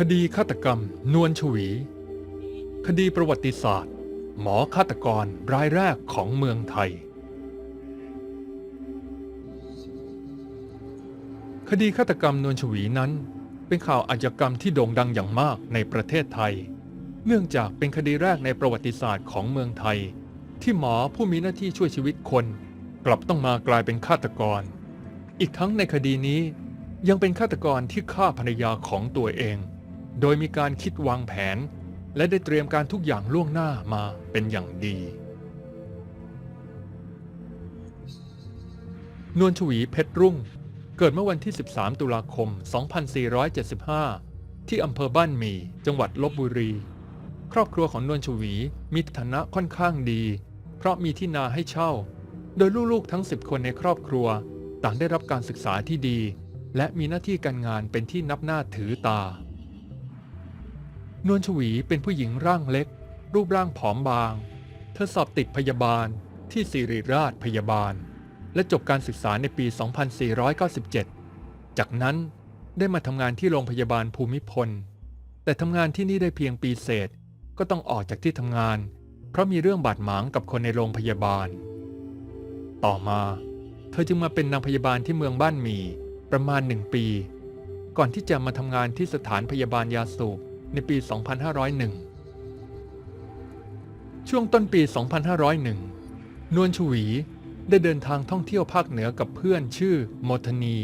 คดีฆาตกรรม นวลชวี คดีประวัติศาสตร์ หมอฆาตกรรายแรกของเมืองไทย คดีฆาตกรรมนวลชวีนั้น เป็นข่าวอาชญากรรมที่โด่งดังอย่างมากในประเทศไทย เนื่องจากเป็นคดีแรกในประวัติศาสตร์ของเมืองไทย ที่หมอผู้มีหน้าที่ช่วยชีวิตคน กลับต้องมากลายเป็นฆาตกร อีกทั้งในคดีนี้ยังเป็นฆาตกรที่ฆ่าภรรยาของตัวเอง โดยมีการคิดวางแผน และได้เตรียมการทุกอย่างล่วงหน้ามาเป็นอย่างดี นวลชวีเพชรรุ่ง เกิดเมื่อวันที่ 13 ตุลาคม 2475 ที่อำเภอบ้านหมี่ จังหวัดลบบุรี ครอบครัวของนวลชวีมีฐานะค่อนข้างดี เพราะมีที่นาให้เช่า โดยลูกๆทั้ง 10 คนในครอบครัว ต่างได้รับการศึกษาที่ดี และมีหน้าที่การงานเป็นที่นับหน้าถือตา นวลชวีเป็นผู้หญิงร่างเล็ก รูปร่างผอมบาง เธอสอบติดพยาบาลที่สิริราชพยาบาล และจบการศึกษาในปี 2497 จากนั้นได้มาทำงานที่โรงพยาบาลภูมิพล แต่ทำงานที่นี่ได้เพียงปีเศษ ก็ต้องออกจากที่ทำงาน เพราะมีเรื่องบาดหมางกับคนในโรงพยาบาล ต่อมา เธอจึงมาเป็นนางพยาบาลที่เมืองบ้านหมีประมาณหนึ่งปี ก่อนที่จะมาทำงานที่สถานพยาบาลยาสูบ ในปี 2501 ช่วงต้นปี 2501 นวลชวีได้เดินทางท่องเที่ยวภาคเหนือกับเพื่อนชื่อโมทนี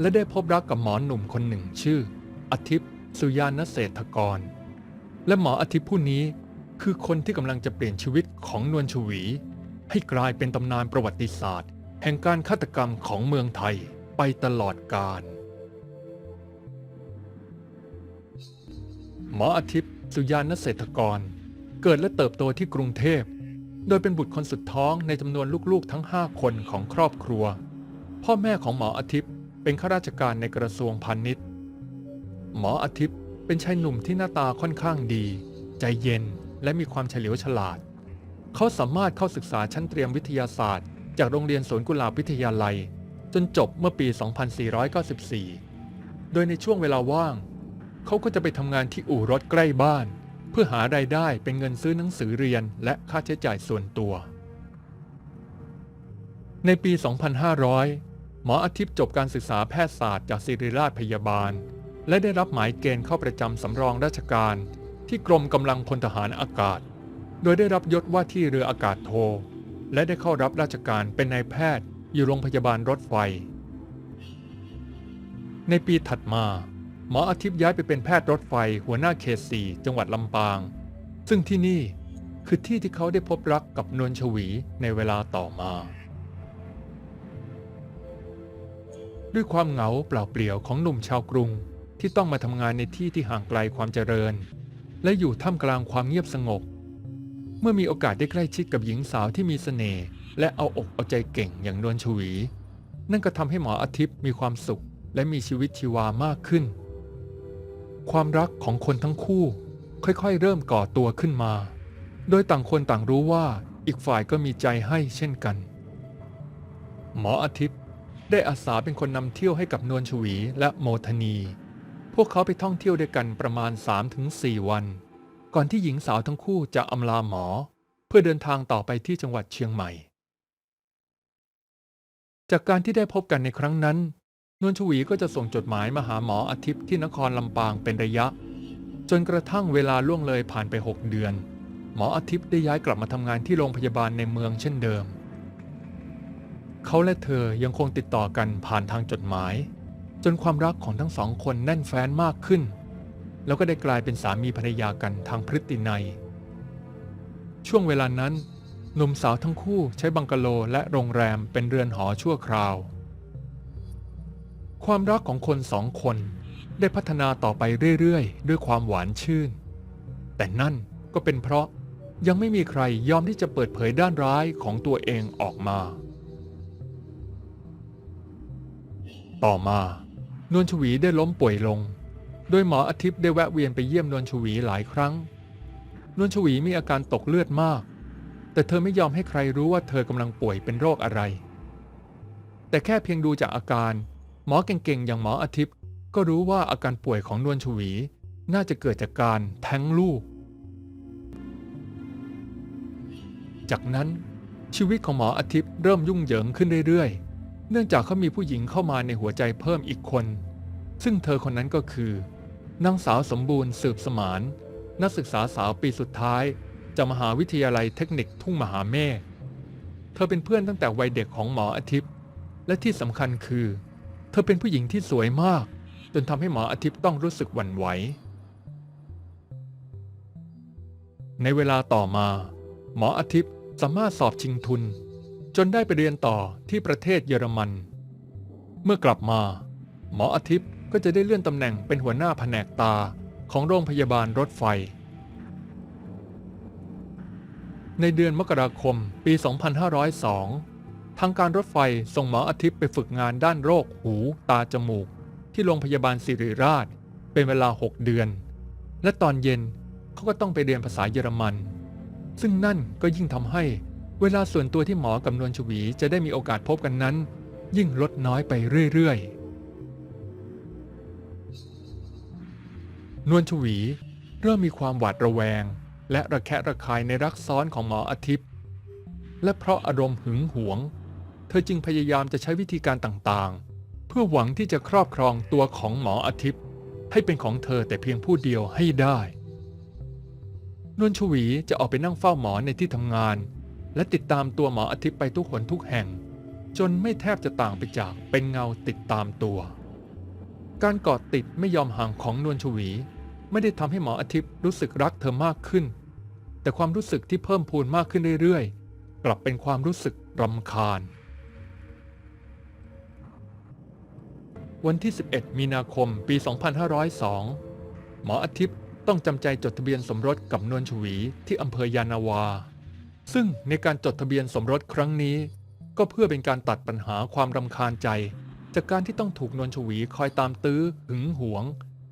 และได้พบรักกับหมอหนุ่มคนหนึ่งชื่อ อาทิตย์สุยานเศรษฐกร และหมออาทิตย์ผู้นี้คือคนที่กำลังจะเปลี่ยนชีวิตของนวลชวี ให้กลายเป็นตำนานประวัติศาสตร์ แห่งการฆาตกรรมของเมืองไทยไปตลอดกาล หมออาทิตย์ สุยานเศรษฐกร เกิดและเติบโตที่กรุงเทพ โดยเป็นบุตรคนสุดท้องในจำนวนลูกๆทั้ง 5 คนของครอบครัว พ่อแม่ของหมออาทิตย์เป็นข้าราชการในกระทรวงพาณิชย์ หมออาทิตย์เป็นชายหนุ่มที่หน้าตาค่อนข้างดี ใจเย็นและมีความเฉลียวฉลาด เขาสามารถเข้าศึกษาชั้นเตรียมวิทยาศาสตร์ จากโรงเรียนสวนกุหลาบวิทยาลัย จนจบเมื่อปี 2494 โดยในช่วงเวลาว่าง เขาก็จะไปทำงานที่อู่รถใกล้บ้าน เพื่อหารายได้เป็นเงินซื้อหนังสือเรียนและค่าใช้จ่ายส่วนตัว ในปี 2500 หมออาทิตย์จบการศึกษาแพทยศาสตร์จากศิริราชพยาบาล และได้รับหมายเกณฑ์เข้าประจำสำรองราชการ ที่กรมกำลังพลทหารอากาศ โดยได้รับยศว่าที่เรืออากาศโท และได้เข้ารับราชการเป็นนายแพทย์อยู่โรงพยาบาลรถไฟ ในปีถัดมา หมออาทิตย์ย้ายไปเป็นแพทย์รถไฟหัวหน้าเขตสี่จังหวัดลำปาง ซึ่งที่นี่คือที่ที่เขาได้พบรักกับนวลชวีในเวลาต่อมา ด้วยความเหงาเปล่าเปลี่ยวของหนุ่มชาวกรุงที่ต้องมาทำงานในที่ที่ห่างไกลความเจริญ และอยู่ท่ามกลางความเงียบสงบ เมื่อมีโอกาสได้ใกล้ชิดกับหญิงสาวที่มีเสน่ห์และเอาอกเอาใจเก่งอย่างนวลชวี นั่นก็ทำให้หมออาทิตย์มีความสุขและมีชีวิตชีวามากขึ้น ความรักของคนทั้งคู่ ค่อยๆ เริ่มก่อตัวขึ้นมา โดยต่างคนต่างรู้ว่าอีกฝ่ายก็มีใจให้เช่นกัน หมออาทิตย์ได้อาสาเป็นคนนำเที่ยวให้กับนวลชวีและโมทนี พวกเขาไปท่องเที่ยวด้วยกันประมาณ 3-4 วัน ก่อนที่หญิงสาวทั้งคู่จะอำลาหมอ เพื่อเดินทางต่อไปที่จังหวัดเชียงใหม่ จากการที่ได้พบกันในครั้งนั้น นวลชวีก็จะส่งจดหมายมาหาหมออาทิตย์ที่นครลำปางเป็นระยะ จนกระทั่งเวลาล่วงเลยผ่านไป 6 เดือน หมออาทิตย์ได้ย้ายกลับมาทำงานที่โรงพยาบาลในเมืองเช่นเดิม เขาและเธอยังคงติดต่อกันผ่านทางจดหมาย จนความรักของทั้งสองคนแน่นแฟ้นมากขึ้น แล้วก็ได้กลายเป็นสามีภรรยากันทางพฤตินัย ช่วงเวลานั้นหนุ่มสาวทั้งคู่ใช้บังกะโลและโรงแรมเป็นเรือนหอชั่วคราว ความรักของคนสองคนได้พัฒนาต่อไปเรื่อยๆ ด้วยความหวานชื่น แต่นั่นก็เป็นเพราะยังไม่มีใครยอมที่จะเปิดเผยด้านร้ายของตัวเองออกมา ต่อมานวลชวีได้ล้มป่วยลง โดยหมออาทิตย์ได้แวะเวียนไปเยี่ยมนวลชวีหลายครั้ง นวลชวีมีอาการตกเลือดมาก แต่เธอไม่ยอมให้ใครรู้ว่าเธอกำลังป่วยเป็นโรคอะไร แต่แค่เพียงดูจากอาการ หมอเก่งๆ อย่างหมออาทิตย์ ก็รู้ว่าอาการป่วยของนวลชวี น่าจะเกิดจากการแท้งลูก จากนั้นชีวิตของหมออาทิตย์เริ่มยุ่งเหยิงขึ้นเรื่อยๆ เนื่องจากเขามีผู้หญิงเข้ามาในหัวใจเพิ่มอีกคน ซึ่งเธอคนนั้นก็คือนางสาวสมบูรณ์สืบสมาน นักศึกษาสาวปีสุดท้ายจากมหาวิทยาลัยเทคนิคทุ่งมหาเมฆ เธอเป็นเพื่อนตั้งแต่วัยเด็กของหมออาทิตย์ และที่สำคัญคือ เธอเป็นผู้หญิงที่สวยมาก จนทำให้หมออาทิตย์ต้องรู้สึกหวั่นไหว ในเวลาต่อมา หมออาทิตย์สามารถสอบชิงทุน จนได้ไปเรียนต่อที่ประเทศเยอรมัน เมื่อกลับมา หมออาทิตย์ก็จะได้เลื่อนตำแหน่งเป็นหัวหน้าแผนกตาของโรงพยาบาลรถไฟ ในเดือนมกราคมปี 2502 ทางการรถไฟส่งหมออาทิตย์ไปฝึกงานด้านโรคหู ตาจมูก ที่โรงพยาบาลสิริราช เป็นเวลา 6 เดือน และตอนเย็นเขาก็ต้องไปเรียนภาษาเยอรมัน ซึ่งนั่นก็ยิ่งทำให้เวลาส่วนตัวที่หมอกับนวลชวีจะได้มีโอกาสพบกันนั้น ยิ่งลดน้อยไปเรื่อยๆ นวลชวี เริ่มมีความหวาดระแวง และระแคะระคายในรักซ้อนของหมออาทิตย์ และเพราะอารมณ์หึงหวง เธอจึงพยายามจะใช้วิธีการต่างๆ เพื่อหวังที่จะครอบครองตัวของหมออาทิตย์ ให้เป็นของเธอแต่เพียงผู้เดียวให้ได้ นวลชวีจะออกไปนั่งเฝ้าหมอในที่ทำงาน และติดตามตัวหมออาทิตย์ไปทุกหนทุกแห่ง จนไม่แทบจะต่างไปจากเป็นเงาติดตามตัว การกอดติดไม่ยอมห่างของนวลชวี ไม่ได้ทำให้หมออาทิตย์รู้สึกรักเธอมากขึ้น แต่ความรู้สึกที่เพิ่มพูนมากขึ้นเรื่อยๆ กลับเป็นความรู้สึกรำคาญ วันที่ 11 มีนาคม ปี 2502 หมออาทิตย์ต้องจำใจจดทะเบียนสมรสกับนวลชวีที่อำเภอยานาวา ซึ่งในการจดทะเบียนสมรสครั้งนี้ ก็เพื่อเป็นการตัดปัญหาความรำคาญใจ จากการที่ต้องถูกนวลชวีคอยตามตื้อหึงหวง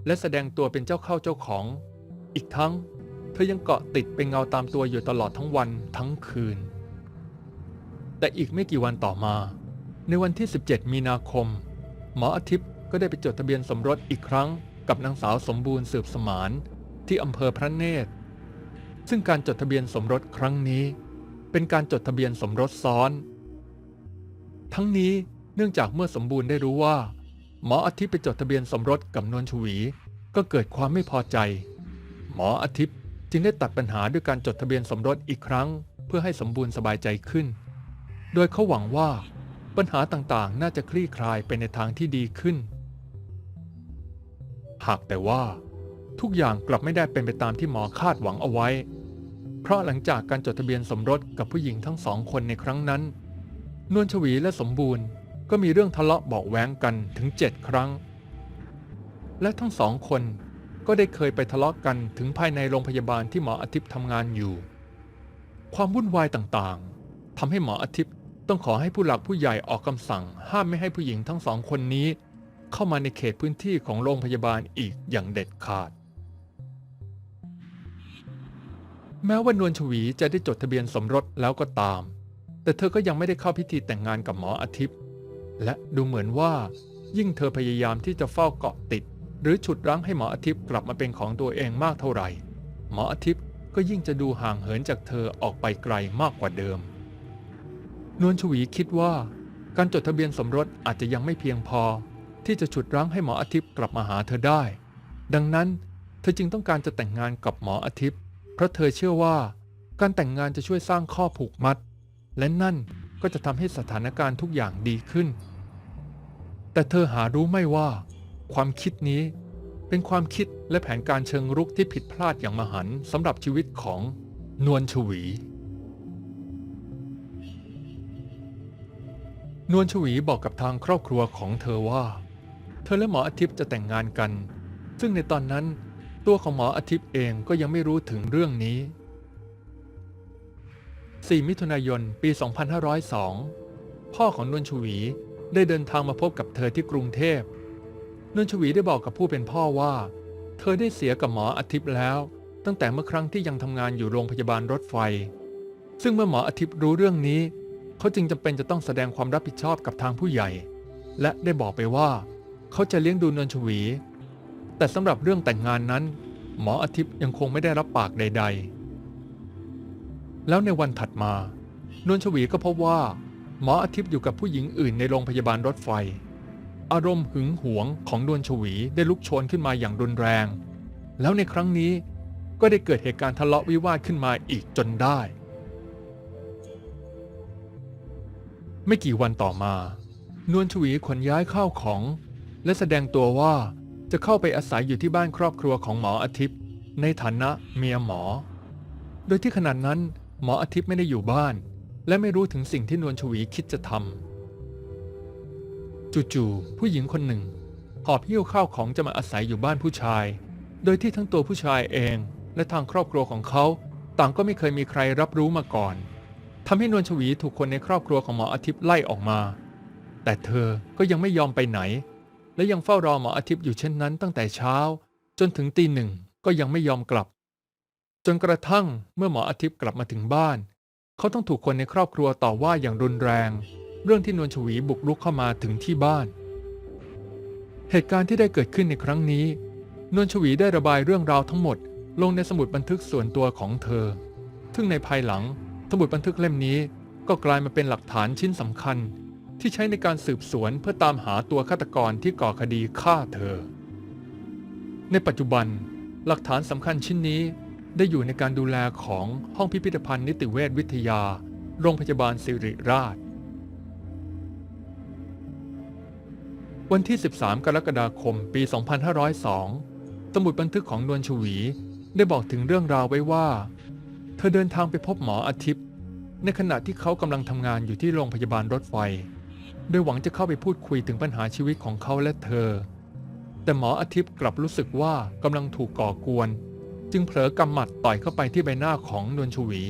และแสดงตัวเป็นเจ้าเข้าเจ้าของ อีกทั้ง เธอยังเกาะติดเป็นเงาตามตัวอยู่ตลอดทั้งวันทั้งคืน แต่อีกไม่กี่วันต่อมา ในวันที่ 17 มีนาคม หมออาทิตย์ก็ได้ไปจดทะเบียนสมรสอีกครั้ง กับนางสาวสมบูรณ์สืบสมานที่อำเภอพระเนตร ซึ่งการจดทะเบียนสมรสครั้งนี้ เป็นการจดทะเบียนสมรสซ้อน ทั้งนี้เนื่องจากเมื่อสมบูรณ์ได้รู้ว่า หมออาทิตย์ไปจดทะเบียนสมรสกับนวลชวี ก็เกิดความไม่พอใจ หมออาทิตย์จึงได้ตัดปัญหาด้วยการจดทะเบียนสมรสอีกครั้ง เพื่อให้สมบูรณ์สบายใจขึ้น โดยเขาหวังว่า ปัญหาต่างๆ น่าจะคลี่คลายไปในทางที่ดีขึ้น หากแต่ว่า ทุกอย่างกลับไม่ได้เป็นไปตามที่หมอคาดหวังเอาไว้ เพราะหลังจากการจดทะเบียนสมรสกับผู้หญิงทั้งสองคนในครั้งนั้น นวลชวีและสมบูรณ์ก็มีเรื่องทะเลาะเบาะแว้งกันถึงเจ็ดครั้ง และทั้งสองคนก็ได้เคยไปทะเลาะกันถึงภายในโรงพยาบาลที่หมออาทิตย์ทำงานอยู่ ความวุ่นวายต่างๆทำให้หมออาทิตย์ ต้องขอให้ผู้หลักผู้ใหญ่ออกคำสั่ง ห้ามไม่ให้ผู้หญิงทั้งสองคนนี้ เข้ามาในเขตพื้นที่ของโรงพยาบาลอีกอย่างเด็ดขาด แม้ว่านวลชวีจะได้จดทะเบียนสมรสแล้วก็ตาม แต่เธอก็ยังไม่ได้เข้าพิธีแต่งงานกับหมออาทิตย์ และดูเหมือนว่า ยิ่งเธอพยายามที่จะเฝ้าเกาะติด หรือฉุดรั้งให้หมออาทิตย์กลับมาเป็นของตัวเองมากเท่าไหร่ หมออาทิตย์ก็ยิ่งจะดูห่างเหินจากเธอออกไปไกลมากกว่าเดิม นวลชวีคิดว่า การจดทะเบียนสมรสอาจจะยังไม่เพียงพอ ที่จะฉุดรั้งให้หมออาทิตย์กลับมาหาเธอได้ ดังนั้นเธอจึงต้องการจะแต่งงานกับหมออาทิตย์ เพราะเธอเชื่อว่า การแต่งงานจะช่วยสร้างข้อผูกมัด และนั่นก็จะทำให้สถานการณ์ทุกอย่างดีขึ้น แต่เธอหารู้ไม่ว่า ความคิดนี้เป็นความคิดและแผนการเชิงรุกที่ผิดพลาดอย่างมหันสำหรับชีวิตของนวลชวี นวลชวีบอกกับทางครอบครัวของเธอว่า เธอและหมออาทิตย์จะแต่งงานกัน ซึ่งในตอนนั้นตัวของหมออาทิตย์เองก็ยังไม่รู้ถึงเรื่องนี้ 4 มิถุนายน ปี 2502 พ่อของนวลชวีได้เดินทางมาพบกับเธอที่กรุงเทพ นวลชวีได้บอกกับผู้เป็นพ่อว่า เธอได้เสียกับหมออาทิตย์แล้ว ตั้งแต่เมื่อครั้งที่ยังทำงานอยู่โรงพยาบาลรถไฟ ซึ่งเมื่อหมออาทิตย์รู้เรื่องนี้ เขาจึงจำเป็นจะต้องแสดงความรับผิดชอบกับทางผู้ใหญ่ และได้บอกไปว่า เขาจะเลี้ยงดูนวลชวี แต่สำหรับเรื่องแต่งงานนั้น หมออาทิตย์ยังคงไม่ได้รับปากใด ๆ แล้วในวันถัดมานวลชวีก็พบว่า หมออาทิตย์อยู่กับผู้หญิงอื่นในโรงพยาบาลรถไฟ อารมณ์หึงหวงของนวลชวีได้ลุกโชนขึ้นมาอย่างรุนแรง แล้วในครั้งนี้ก็ได้เกิดเหตุการณ์ทะเลาะวิวาทขึ้นมาอีกจนได้ ไม่กี่วันต่อมา นวลชวีขนย้ายข้าวของ และแสดงตัวว่าจะเข้าไปอาศัยอยู่ที่บ้านครอบครัวของหมออาทิตย์ ในฐานะเมียหมอ โดยที่ขณะนั้นหมออาทิตย์ไม่ได้อยู่บ้าน และไม่รู้ถึงสิ่งที่นวลชวีคิดจะทำจู่ๆผู้หญิงคนหนึ่งหอบหิ้วข้าวของจะมาอาศัยอยู่บ้านผู้ชาย โดยที่ทั้งตัวผู้ชายเอง และทางครอบครัวของเขา ต่างก็ไม่เคยมีใครรับรู้มาก่อน ทำให้นวลชวีถูกคนในครอบครัวของหมออาทิตย์ไล่ออกมา แต่เธอก็ยังไม่ยอมไปไหน และยังเฝ้ารอหมออาทิตย์อยู่เช่นนั้นตั้งแต่เช้า จนถึงตีหนึ่งก็ยังไม่ยอมกลับ จนกระทั่งเมื่อหมออาทิตย์กลับมาถึงบ้าน เขาต้องถูกคนในครอบครัวต่อว่าอย่างรุนแรง เรื่องที่นวลชวีบุกรุกเข้ามาถึงที่บ้าน เหตุการณ์ที่ได้เกิดขึ้นในครั้งนี้ นวลชวีได้ระบายเรื่องราวทั้งหมด ลงในสมุดบันทึกส่วนตัวของเธอ ซึ่งในภายหลัง สมุดบันทึกเล่มนี้ก็กลายมาเป็นหลักฐานชิ้นสำคัญ ที่ใช้ในการสืบสวนเพื่อตามหาตัวฆาตกรที่ก่อคดีฆ่าเธอ ในปัจจุบัน หลักฐานสำคัญชิ้นนี้ได้อยู่ในการดูแลของห้องพิพิธภัณฑ์นิติเวชวิทยา โรงพยาบาลสิริราช วันที่ 13 กรกฎาคม ปี 2502 สมุดบันทึกของนวลชวีได้บอกถึงเรื่องราวไว้ว่า เธอเดินทางไปพบหมออาทิตย์ ในขณะที่เขากำลังทำงานอยู่ที่โรงพยาบาลรถไฟ โดยหวังจะเข้าไปพูดคุยถึงปัญหาชีวิตของเขาและเธอ แต่หมออาทิตย์กลับรู้สึกว่ากำลังถูกก่อกวน จึงเผลอกำหมัดต่อยเข้าไปที่ใบหน้าของนวลชวี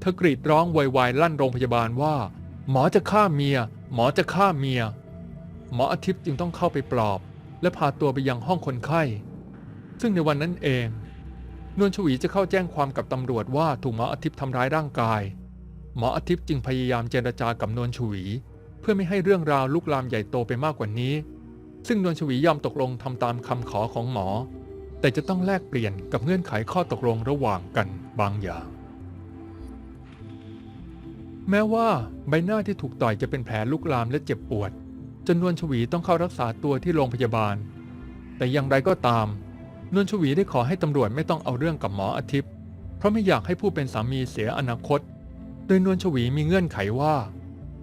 เธอกรีดร้องโวยวายลั่นโรงพยาบาลว่า หมอจะฆ่าเมีย หมอจะฆ่าเมีย หมออาทิตย์จึงต้องเข้าไปปลอบ และพาตัวไปยังห้องคนไข้ ซึ่งในวันนั้นเอง นวลชวีจะเข้าแจ้งความกับตำรวจว่าถูกหมออาทิตย์ทำร้ายร่างกาย หมออาทิตย์จึงพยายามเจรจากับนวลชวี เพื่อไม่ให้เรื่องราวลุกลามใหญ่โตไปมากกว่านี้ ซึ่งนวลชวียอมตกลงทำตามคำขอของหมอ แต่จะต้องแลกเปลี่ยนกับเงื่อนไขข้อตกลงระหว่างกันบางอย่าง แม้ว่าใบหน้าที่ถูกต่อยจะเป็นแผลลุกลามและเจ็บปวดจนนวลชวีต้องเข้ารักษาตัวที่โรงพยาบาล แต่อย่างไรก็ตาม นวลชวีได้ขอให้ตำรวจไม่ต้องเอาเรื่องกับหมออาทิตย์ เพราะไม่อยากให้ผู้เป็นสามีเสียอนาคต โดยนวลชวีมีเงื่อนไขว่า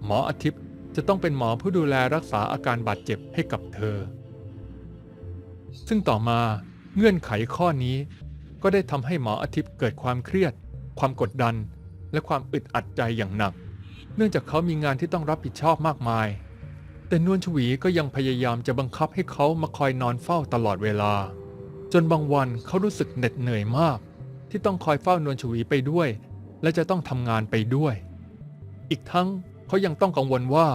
หมออาทิตย์จะต้องเป็นหมอผู้ดูแลรักษาอาการบาดเจ็บให้กับเธอ ซึ่งต่อมาเงื่อนไขข้อนี้ ก็ได้ทำให้หมออาทิตย์เกิดความเครียด ความกดดัน และความอึดอัดใจอย่างหนัก เนื่องจากเขามีงานที่ต้องรับผิดชอบมากมาย แต่นวลชวีก็ยังพยายามจะบังคับให้เขามาคอยนอนเฝ้าตลอดเวลา จนบางวันเขารู้สึกเหน็ดเหนื่อยมาก ที่ต้องคอยเฝ้านวลชวีไปด้วย และจะต้องทำงานไปด้วย อีกทั้งเขายังต้องกังวลว่า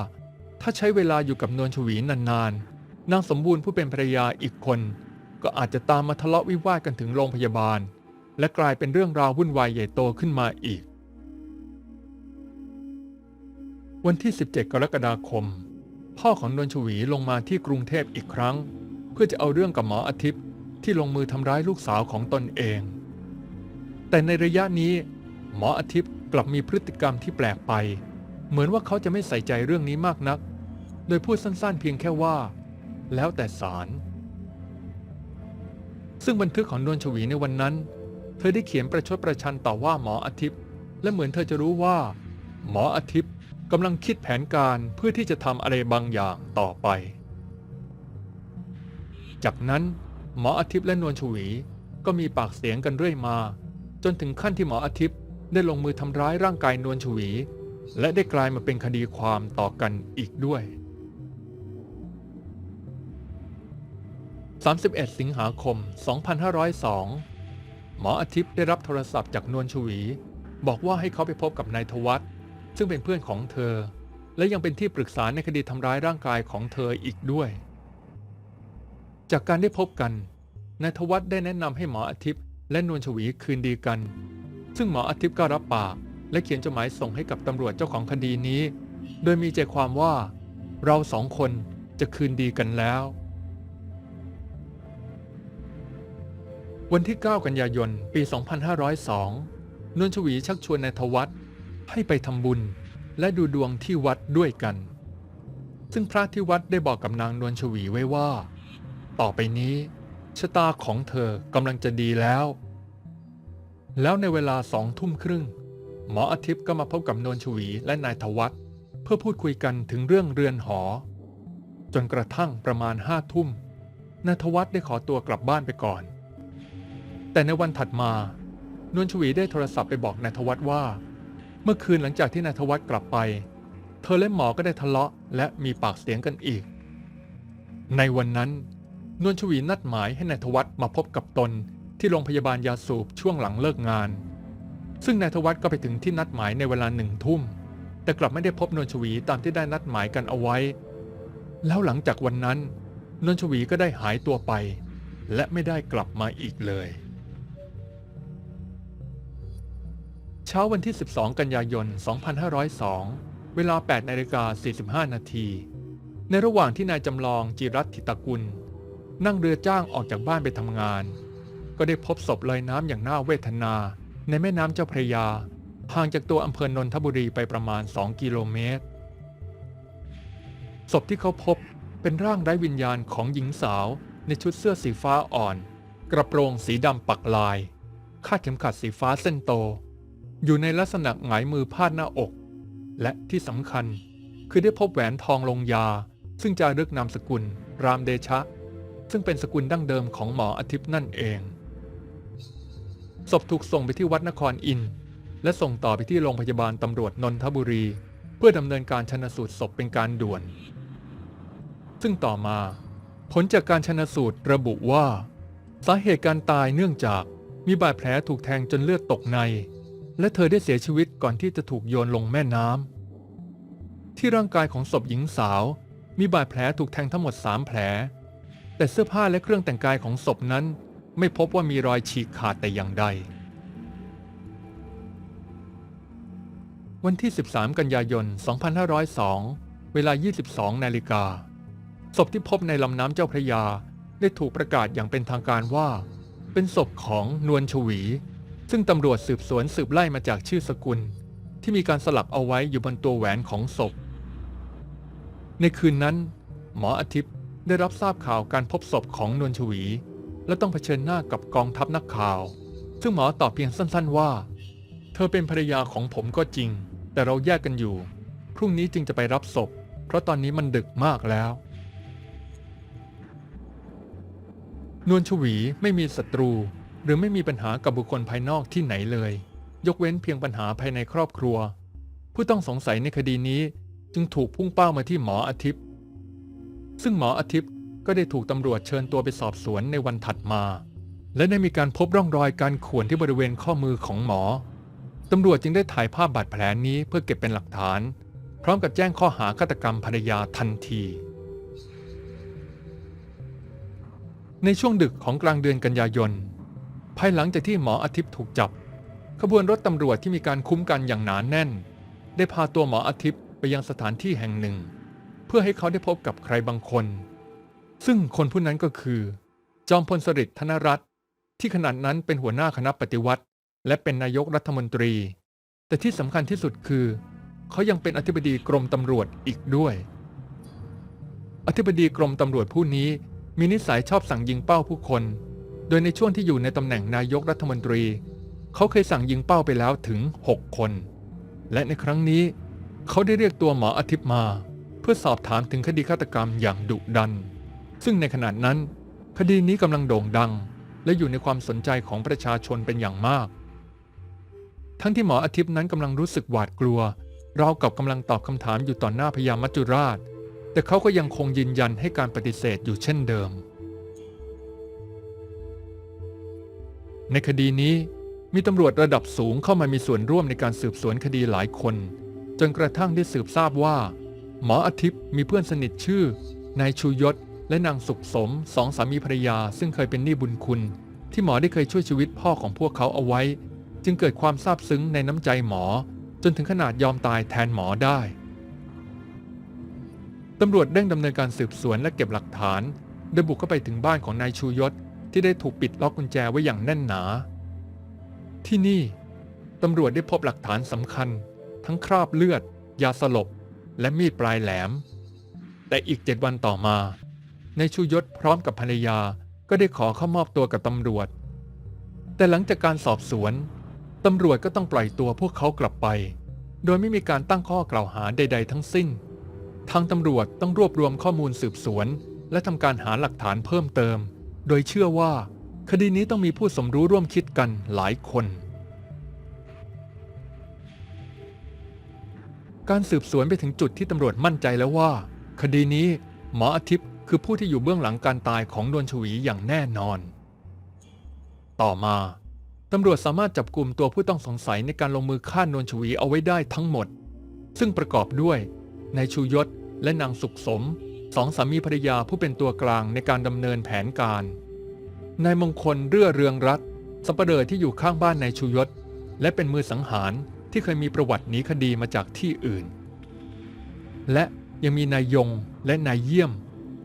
ถ้าใช้เวลาอยู่กับนวลชวีนานๆนางสมบูรณ์ผู้เป็นภรรยาอีกคน ก็อาจจะตามมาทะเลาะวิวาทกันถึงโรงพยาบาล และกลายเป็นเรื่องราววุ่นวายใหญ่โตขึ้นมาอีก วันที่ 17 กรกฎาคม พ่อของนวลชวีลงมาที่กรุงเทพอีกครั้ง เพื่อจะเอาเรื่องกับหมออาทิตย์ ที่ลงมือทำร้ายลูกสาวของตนเอง แต่ในระยะนี้ หมออาทิตย์กลับมีพฤติกรรมที่แปลกไป เหมือนว่าเขาจะไม่ใส่ใจเรื่องนี้มากนัก โดยพูดสั้นๆเพียงแค่ว่า แล้วแต่ศาลซึ่งบันทึกของนวลชวีในวันนั้น เธอได้เขียนประชดประชันต่อว่าหมออาทิตย์ และเหมือนเธอจะรู้ว่า หมออาทิตย์กำลังคิดแผนการเพื่อที่จะทำอะไรบางอย่างต่อไป จากนั้น หมออาทิตย์และนวลชวี ก็มีปากเสียงกันเรื่อยมา จนถึงขั้นที่หมออาทิตย์ได้ลงมือทำร้ายร่างกายนวลชวี และได้กลายมาเป็นคดีความต่อกันอีกด้วย 31 สิงหาคม 2502 หมออาทิตย์ได้รับโทรศัพท์จากนวลชวี บอกว่าให้เขาไปพบกับนายทวัตซึ่งเป็นเพื่อนของเธอ และยังเป็นที่ปรึกษาในคดีทำร้ายร่างกายของเธออีกด้วย จากการได้พบกันนายทวัตได้แนะนำให้หมออาทิตย์และนวลชวีคืนดีกัน ซึ่งหมออาทิตย์ก็รับปากและเขียนจดหมายส่งให้กับตำรวจเจ้าของคดีนี้ โดยมีใจความว่าเราสองคนจะคืนดีกันแล้ว วันที่ 9 กันยายน ปี 2502 นวลชวีชักชวนนายทวัตให้ไปทำบุญและดูดวงที่วัดด้วยกัน ซึ่งพระที่วัดได้บอกกับนางนวลชวีไว้ว่า ต่อไปนี้ชะตาของเธอกำลังจะดีแล้ว แล้วในเวลาสองทุ่มครึ่ง หมออาทิตย์ก็มาพบกับนวลชวีและนายทวัตเพื่อพูดคุยกันถึงเรื่องเรือนหอ จนกระทั่งประมาณห้าทุ่มนายทวัตได้ขอตัวกลับบ้านไปก่อน แต่ในวันถัดมานวลชวีได้โทรศัพท์ไปบอกนายทวัตว่า เมื่อคืนหลังจากที่นายทวัตกลับไป เธอและหมอก็ได้ทะเลาะและมีปากเสียงกันอีก ในวันนั้น นวลชวีนัดหมายให้นายทวัตมาพบกับตนที่โรงพยาบาลยาสูบช่วงหลังเลิกงาน ซึ่งนายทวัตก็ไปถึงที่นัดหมายในเวลาหนึ่งทุ่ม แต่กลับไม่ได้พบนวลชวีตามที่ได้นัดหมายกันเอาไว้ แล้วหลังจากวันนั้นนวลชวีก็ได้หายตัวไป และไม่ได้กลับมาอีกเลย เช้าวันที่ 12 กันยายน 2502 เวลา8นาฬิกา45นาทีในระหว่างที่นายจำลองจิรัตถิตกุล นั่งเรือจ้างออกจากบ้านไปทำงาน ก็ได้พบศพลอยน้ำอย่างน่าเวทนา ในแม่น้ำเจ้าพระยาห่างจากตัวอำเภอนนทบุรีไปประมาณ 2 กิโลเมตร ศพที่เขาพบเป็นร่างไร้วิญญาณของหญิงสาว ในชุดเสื้อสีฟ้าอ่อน กระโปรงสีดำปักลาย คาดเข็มขัดสีฟ้าเส้นโต อยู่ในลักษณะหงายมือพาดหน้าอก และที่สำคัญคือได้พบแหวนทองลงยา ซึ่งจารึกนามสกุล รามเดชะ ซึ่งเป็นสกุลดั้งเดิมของหมออาทิตย์นั่นเอง ศพถูกส่งไปที่วัดนครอินทร์และส่งต่อไปที่โรงพยาบาลตำรวจนนทบุรี เพื่อดำเนินการชนสูตรศพเป็นการด่วน ซึ่งต่อมา ผลจากการชนสูตรระบุว่า สาเหตุการตายเนื่องจากมีบาดแผลถูกแทงจนเลือดตกใน และเธอได้เสียชีวิตก่อนที่จะถูกโยนลงแม่น้ำที่ร่างกายของศพหญิงสาว มีบาดแผลถูกแทงทั้งหมด 3 แผล แต่เสื้อผ้าและเครื่องแต่งกายของศพนั้น ไม่พบว่ามีรอยฉีกขาดแต่อย่างใด วันที่ 13 กันยายน 2502 เวลา 22 นาฬิกา ศพที่พบในลำน้ำเจ้าพระยา ได้ถูกประกาศอย่างเป็นทางการว่า เป็นศพของนวลชวี ซึ่งตำรวจสืบสวนสืบไล่มาจากชื่อสกุล ที่มีการสลักเอาไว้อยู่บนตัวแหวนของศพ ในคืนนั้น หมออาทิตย์ ได้รับทราบข่าวการพบศพของนวลชวี และต้องเผชิญหน้ากับกองทัพนักข่าว ซึ่งหมอตอบเพียงสั้นๆว่า เธอเป็นภรรยาของผมก็จริง แต่เราแยกกันอยู่ พรุ่งนี้จึงจะไปรับศพ เพราะตอนนี้มันดึกมากแล้ว นวลชวีไม่มีศัตรู หรือไม่มีปัญหากับบุคคลภายนอกที่ไหนเลย ยกเว้นเพียงปัญหาภายในครอบครัว ผู้ต้องสงสัยในคดีนี้จึงถูกพุ่งเป้ามาที่หมออาทิตย์ ซึ่งหมออาทิตย์ก็ได้ถูกตำรวจเชิญตัวไปสอบสวนในวันถัดมา และได้มีการพบร่องรอยการข่วนที่บริเวณข้อมือของหมอ ตำรวจจึงได้ถ่ายภาพบาดแผลนี้เพื่อเก็บเป็นหลักฐาน พร้อมกับแจ้งข้อหาฆาตกรรมภรรยาทันที ในช่วงดึกของกลางเดือนกันยายน ภายหลังจากที่หมออาทิตย์ถูกจับ ขบวนรถตำรวจที่มีการคุ้มกันอย่างหนานแน่น ได้พาตัวหมออาทิตย์ไปยังสถานที่แห่งหนึ่ง พื่อให้เขาได้พบกับใครบางคน ซึ่งคนผู้นั้นก็คือ จอมพลสฤษดิ์ธนรัตน์ที่ขณะนั้นเป็นหัวหน้าคณะปฏิวัติ และเป็นนายกรัฐมนตรี แต่ที่สำคัญที่สุดคือ เขายังเป็นอธิบดีกรมตำรวจอีกด้วย อธิบดีกรมตำรวจผู้นี้มีนิสัยชอบสั่งยิงเป้าผู้คน โดยในช่วงที่อยู่ในตำแหน่งนายกรัฐมนตรี เขาเคยสั่งยิงเป้าไปแล้วถึง 6 คน และในครั้งนี้ เขาได้เรียกตัวหมออาทิตย์มา เพื่อสอบถามถึงคดีฆาตกรรมอย่างดุดัน ซึ่งในขณะนั้น คดีนี้กำลังโด่งดัง และอยู่ในความสนใจของประชาชนเป็นอย่างมาก ทั้งที่หมออาทิตย์นั้นกำลังรู้สึกหวาดกลัวราวกับกำลังตอบคำถามอยู่ต่อหน้าพญามัจจุราช แต่เขาก็ยังคงยืนยันให้การปฏิเสธอยู่เช่นเดิม ในคดีนี้มีตำรวจระดับสูงเข้ามามีส่วนร่วมในการสืบสวนคดีหลายคน จนกระทั่งได้สืบทราบว่า หมออาทิตย์มีเพื่อนสนิทชื่อนายชูยศ และนางสุขสมสองสามีภรรยา ซึ่งเคยเป็นหนี้บุญคุณ ที่หมอได้เคยช่วยชีวิตพ่อของพวกเขาเอาไว้ จึงเกิดความซาบซึ้งในน้ำใจหมอ จนถึงขนาดยอมตายแทนหมอได้ตำรวจเร่งดำเนินการสืบสวนและเก็บหลักฐานโดยบุกเข้าไปถึงบ้านของนายชูยศ ที่ได้ถูกปิดล็อกกุญแจไว้อย่างแน่นหนา ที่นี่ตำรวจได้พบหลักฐานสำคัญ ทั้งคราบเลือด ยาสลบ และมีดปลายแหลม แต่อีกเจ็ดวันต่อมา ในชูยศพร้อมกับภรรยาก็ได้ขอเข้ามอบตัวกับตำรวจ แต่หลังจากการสอบสวนตำรวจก็ต้องปล่อยตัวพวกเขากลับไป โดยไม่มีการตั้งข้อกล่าวหาใด ๆ ทั้งสิ้น ทางตำรวจต้องรวบรวมข้อมูลสืบสวน และทำการหาหลักฐานเพิ่มเติม โดยเชื่อว่า คดีนี้ต้องมีผู้สมรู้ร่วมคิดกันหลายคน การสืบสวนไปถึงจุดที่ตำรวจมั่นใจแล้วว่า คดีนี้หมออาทิตย์คือผู้ที่อยู่เบื้องหลังการตายของนวลชวีอย่างแน่นอน ต่อมาตำรวจสามารถจับกลุ่มตัวผู้ต้องสงสัยในการลงมือฆ่านวลชวีเอาไว้ได้ทั้งหมด ซึ่งประกอบด้วยนายชูยศและนางสุขสมสองสามีภรรยาผู้เป็นตัวกลางในการดำเนินแผนการนายมงคลเรื่อเรืองรัตสัปเหร่อที่อยู่ข้างบ้านนายชูยศ และเป็นมือสังหาร ที่เคยมีประวัติหนีคดีมาจากที่อื่น และยังมีนายยงและนายเยี่ยม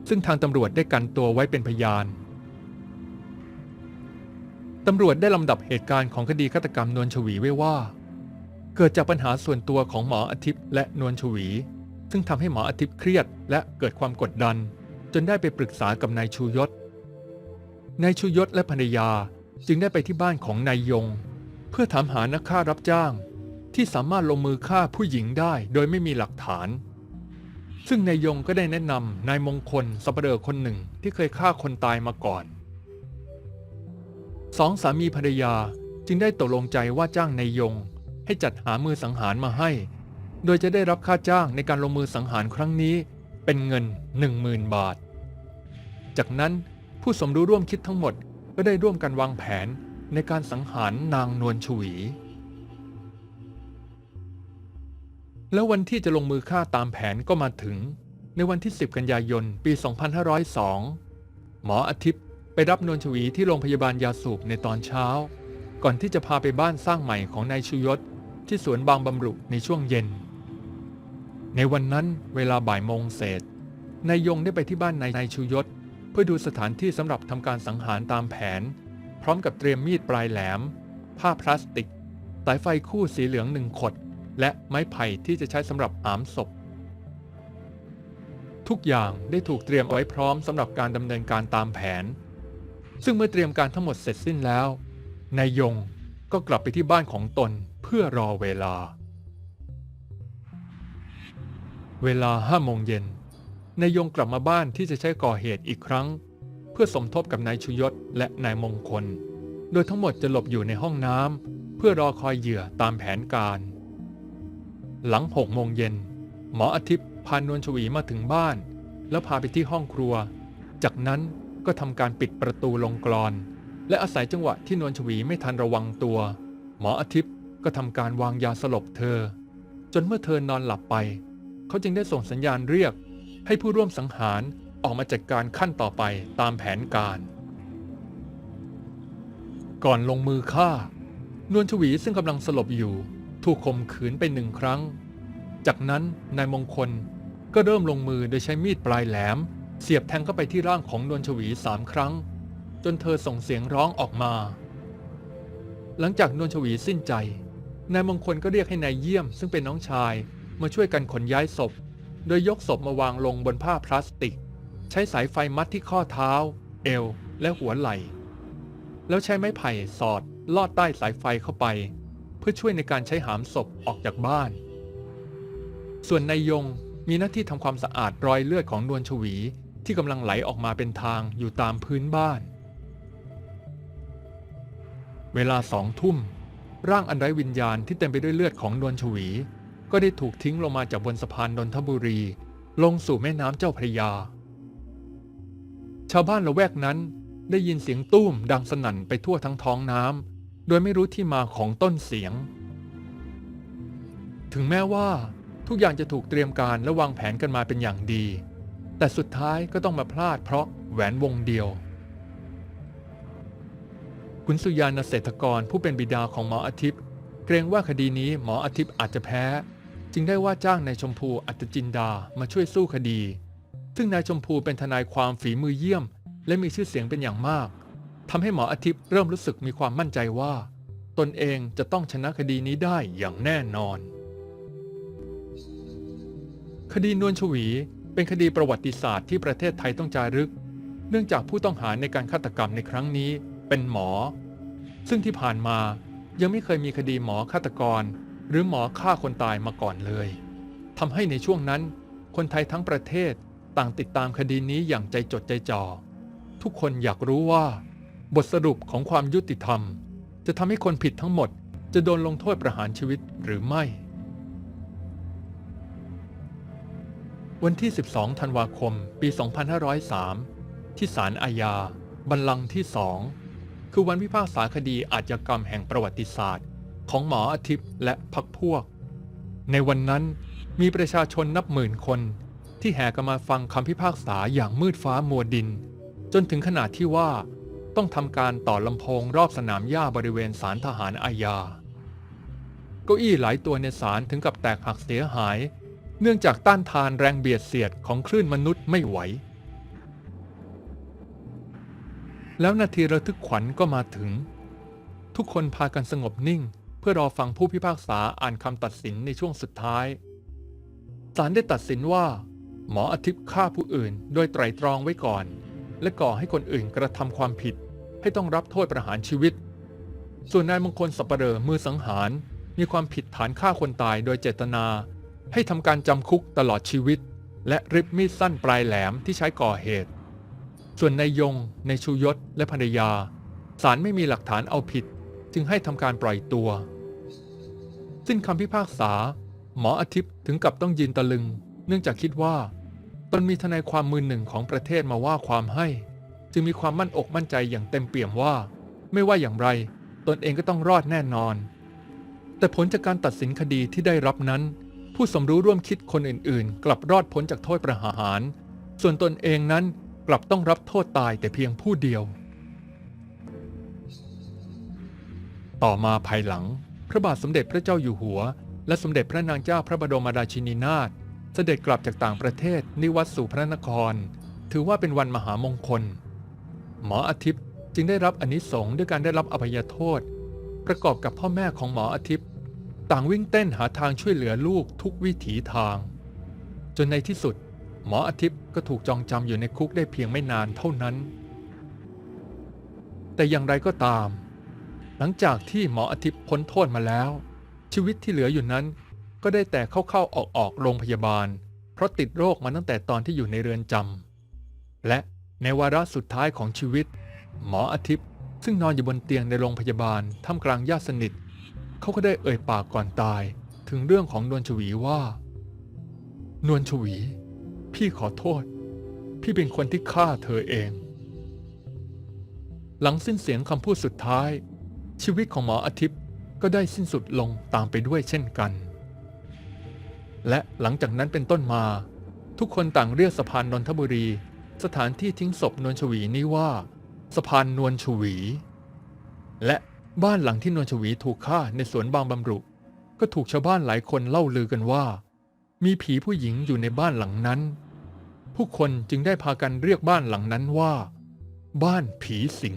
ซึ่งทางตำรวจได้กันตัวไว้เป็นพยานตำรวจได้ลำดับเหตุการณ์ของคดีฆาตกรรมนวลชวีไว้ว่า เกิดจากปัญหาส่วนตัวของหมออาทิตย์และนวลชวี ซึ่งทำให้หมออาทิตย์เครียดและเกิดความกดดัน จนได้ไปปรึกษากับนายชูยศนายชูยศและภรรยาจึงได้ไปที่บ้านของนายยง เพื่อถามหานักฆ่ารับจ้าง ที่สามารถลงมือฆ่าผู้หญิงได้โดยไม่มีหลักฐาน ซึ่งนายยงก็ได้แนะนำนายมงคลสัปเหร่อคนหนึ่งที่เคยฆ่าคนตายมาก่อน สองสามีภรรยาจึงได้ตกลงใจว่าจ้างนายยง ให้จัดหามือสังหารมาให้ โดยจะได้รับค่าจ้างในการลงมือสังหารครั้งนี้เป็นเงิน 10,000 บาท จากนั้นผู้สมรู้ร่วมคิดทั้งหมดก็ได้ร่วมกันวางแผนในการสังหารนางนวลชวี แล้ววันที่จะลงมือฆ่าตามแผนก็มาถึง ในวันที่ 10 กันยายน ปี 2502 หมออาทิตย์ไปรับนวลชวีที่โรงพยาบาลยาสูบในตอนเช้า ก่อนที่จะพาไปบ้านสร้างใหม่ของนายชูยศ ที่สวนบางบำรุในช่วงเย็น ในวันนั้นเวลาบ่ายโมงเศษนายยงได้ไปที่บ้านนายนายชูยศ เพื่อดูสถานที่สำหรับทำการสังหารตามแผน พร้อมกับเตรียมมีดปลายแหลม ผ้าพลาสติก สายไฟคู่สีเหลืองหนึ่งขด และไม้ไผ่ที่จะใช้สำหรับหามศพ ทุกอย่างได้ถูกเตรียมเอาไว้พร้อมสำหรับการดำเนินการตามแผน ซึ่งเมื่อเตรียมการทั้งหมดเสร็จสิ้นแล้ว นายยงก็กลับไปที่บ้านของตนเพื่อรอเวลา เวลาห้าโมงเย็นนายยงกลับมาบ้านที่จะใช้ก่อเหตุอีกครั้ง เพื่อสมทบกับนายชุยศและนายมงคล โดยทั้งหมดจะหลบอยู่ในห้องน้ำเพื่อรอคอยเหยื่อตามแผนการ หลังหกโมงเย็น หมออาทิตย์พานวลชวีมาถึงบ้าน แล้วพาไปที่ห้องครัว จากนั้นก็ทำการปิดประตูลงกรอน และอาศัยจังหวะที่นวลชวีไม่ทันระวังตัว หมออาทิตย์ก็ทำการวางยาสลบเธอ จนเมื่อเธอนอนหลับไป เขาจึงได้ส่งสัญญาณเรียก ให้ผู้ร่วมสังหารออกมาจัดการขั้นต่อไปตามแผนการ ก่อนลงมือฆ่านวลชวีซึ่งกำลังสลบอยู่ ถูกข่มขืนไปหนึ่งครั้ง จากนั้นนายมงคลก็เริ่มลงมือโดยใช้มีดปลายแหลม เสียบแทงเข้าไปที่ร่างของนวลชวีสามครั้ง จนเธอส่งเสียงร้องออกมา หลังจากนวลชวีสิ้นใจ นายมงคลก็เรียกให้นายเยี่ยม ซึ่งเป็นน้องชายมาช่วยกันขนย้ายศพ โดยยกศพมาวางลงบนผ้าพลาสติก ใช้สายไฟมัดที่ข้อเท้า เอว และหัวไหล่ แล้วใช้ไม้ไผ่สอดลอดใต้สายไฟเข้าไป พื่อช่วยในการใช้หามศพออกจากบ้าน ส่วนนายยงมีหน้าที่ทำความสะอาดรอยเลือดของนวลชวี ที่กำลังไหลออกมาเป็นทางอยู่ตามพื้นบ้าน เวลาสองทุ่ม ร่างอันไร้วิญญาณที่เต็มไปด้วยเลือดของนวลชวี ก็ได้ถูกทิ้งลงมาจากบนสะพานนนทบุรี ลงสู่แม่น้ำเจ้าพระยา ชาวบ้านละแวกนั้นได้ยินเสียงตุ้มดังสนั่นไปทั่วทั้งท้องน้ำ โดยไม่รู้ที่มาของต้นเสียง ถึงแม้ว่าทุกอย่างจะถูกเตรียมการและวางแผนกันมาเป็นอย่างดี แต่สุดท้ายก็ต้องมาพลาดเพราะแหวนวงเดียว คุณสุยานเศรษฐกรผู้เป็นบิดาของหมออาทิตย์ เกรงว่าคดีนี้หมออาทิตย์อาจจะแพ้ จึงได้ว่าจ้างนายชมพูอัตจินดามาช่วยสู้คดี ซึ่งนายชมพูเป็นทนายความฝีมือเยี่ยม และมีชื่อเสียงเป็นอย่างมาก ทำให้หมออาทิตย์เริ่มรู้สึกมีความมั่นใจว่า ตนเองจะต้องชนะคดีนี้ได้อย่างแน่นอน คดีนวลชวีเป็นคดีประวัติศาสตร์ที่ประเทศไทยต้องจารึก เนื่องจากผู้ต้องหาในการฆาตกรรมในครั้งนี้เป็นหมอ ซึ่งที่ผ่านมายังไม่เคยมีคดีหมอฆาตกร หรือหมอฆ่าคนตายมาก่อนเลยทำให้ในช่วงนั้น คนไทยทั้งประเทศต่างติดตามคดีนี้อย่างใจจดใจจ่อทุกคนอยากรู้ว่า บทสรุปของความยุติธรรม จะทำให้คนผิดทั้งหมดจะโดนลงโทษประหารชีวิตหรือไม่ วันที่ 12 ธันวาคม ปี 2503 ที่ศาลอาญา บัลลังก์ที่สองคือวันพิพากษาคดีอาชญากรรมแห่งประวัติศาสตร์ ของหมออาทิตย์และพรรคพวก ในวันนั้นมีประชาชนนับหมื่นคน ที่แห่กันมาฟังคำพิพากษาอย่างมืดฟ้ามัวดิน จนถึงขนาดที่ว่า ต้องทำการต่อลำโพงรอบสนามหญ้าบริเวณศาลทหารอาญาเก้าอี้หลายตัวในศาลถึงกับแตกหักเสียหาย เนื่องจากต้านทานแรงเบียดเสียดของคลื่นมนุษย์ไม่ไหว แล้วนาทีระทึกขวัญก็มาถึง ทุกคนพากันสงบนิ่ง เพื่อรอฟังผู้พิพากษาอ่านคำตัดสินในช่วงสุดท้ายศาลได้ตัดสินว่า หมออาทิตย์ฆ่าผู้อื่น โดยไตรตรองไว้ก่อน และก่อให้คนอื่นกระทำความผิด ให้ต้องรับโทษประหารชีวิต ส่วนนายมงคลสัปเหร่อมือสังหารมีความผิดฐานฆ่าคนตายโดยเจตนา ให้ทำการจำคุกตลอดชีวิต และริบมีดสั้นปลายแหลมที่ใช้ก่อเหตุ ส่วนนายยงในายชูยศและภรรยาศาลไม่มีหลักฐานเอาผิด จึงให้ทำการปล่อยตัว สิ้นคำพิพากษา หมออาทิตย์ถึงกับต้องยืนตะลึง เนื่องจากคิดว่า ตนมีทนายความมือหนึ่งของประเทศมาว่าความให้ จึงมีความมั่นอกมั่นใจอย่างเต็มเปี่ยมว่า ไม่ว่าอย่างไร ตนเองก็ต้องรอดแน่นอน แต่ผลจากการตัดสินคดีที่ได้รับนั้น ผู้สมรู้ร่วมคิดคนอื่น ๆ กลับรอดพ้นจากโทษประหาร ส่วนตนเองนั้นกลับต้องรับโทษตายแต่เพียงผู้เดียว ต่อมาภายหลัง พระบาทสมเด็จพระเจ้าอยู่หัว และสมเด็จพระนางเจ้าพระบรมราชินีนาถเสด็จกลับจากต่างประเทศนิวัตสู่พระนคร ถือว่าเป็นวันมหามงคล หมออาทิตย์จึงได้รับอนิสงส์ด้วยการได้รับอภัยโทษ ประกอบกับพ่อแม่ของหมออาทิตย์ ต่างวิ่งเต้นหาทางช่วยเหลือลูกทุกวิถีทาง จนในที่สุด หมออาทิตย์ก็ถูกจองจำอยู่ในคุกได้เพียงไม่นานเท่านั้น แต่อย่างไรก็ตาม หลังจากที่หมออาทิตย์พ้นโทษมาแล้ว ชีวิตที่เหลืออยู่นั้น ก็ได้แต่เข้าๆออกๆโรงพยาบาล เพราะติดโรคมาตั้งแต่ตอนที่อยู่ในเรือนจำและ ในวาระสุดท้ายของชีวิต หมออาทิตย์ ซึ่งนอนอยู่บนเตียงในโรงพยาบาลท่ามกลางญาติสนิท เขาก็ได้เอ่ยปากก่อนตาย ถึงเรื่องของนวลชวีว่า นวลชวี พี่ขอโทษ พี่เป็นคนที่ฆ่าเธอเอง หลังสิ้นเสียงคำพูดสุดท้าย ชีวิตของหมออาทิตย์ก็ได้สิ้นสุดลงตามไปด้วยเช่นกัน และหลังจากนั้นเป็นต้นมา ทุกคนต่างเรียกสะพานนนทบุรี สถานที่ทิ้งศพนวลชวีนี้ว่า สะพานนวลชวี และบ้านหลังที่นวลชวีถูกฆ่าในสวนบางบำรุ ก็ถูกชาวบ้านหลายคนเล่าลือกันว่า มีผีผู้หญิงอยู่ในบ้านหลังนั้น ผู้คนจึงได้พากันเรียกบ้านหลังนั้นว่า บ้านผีสิง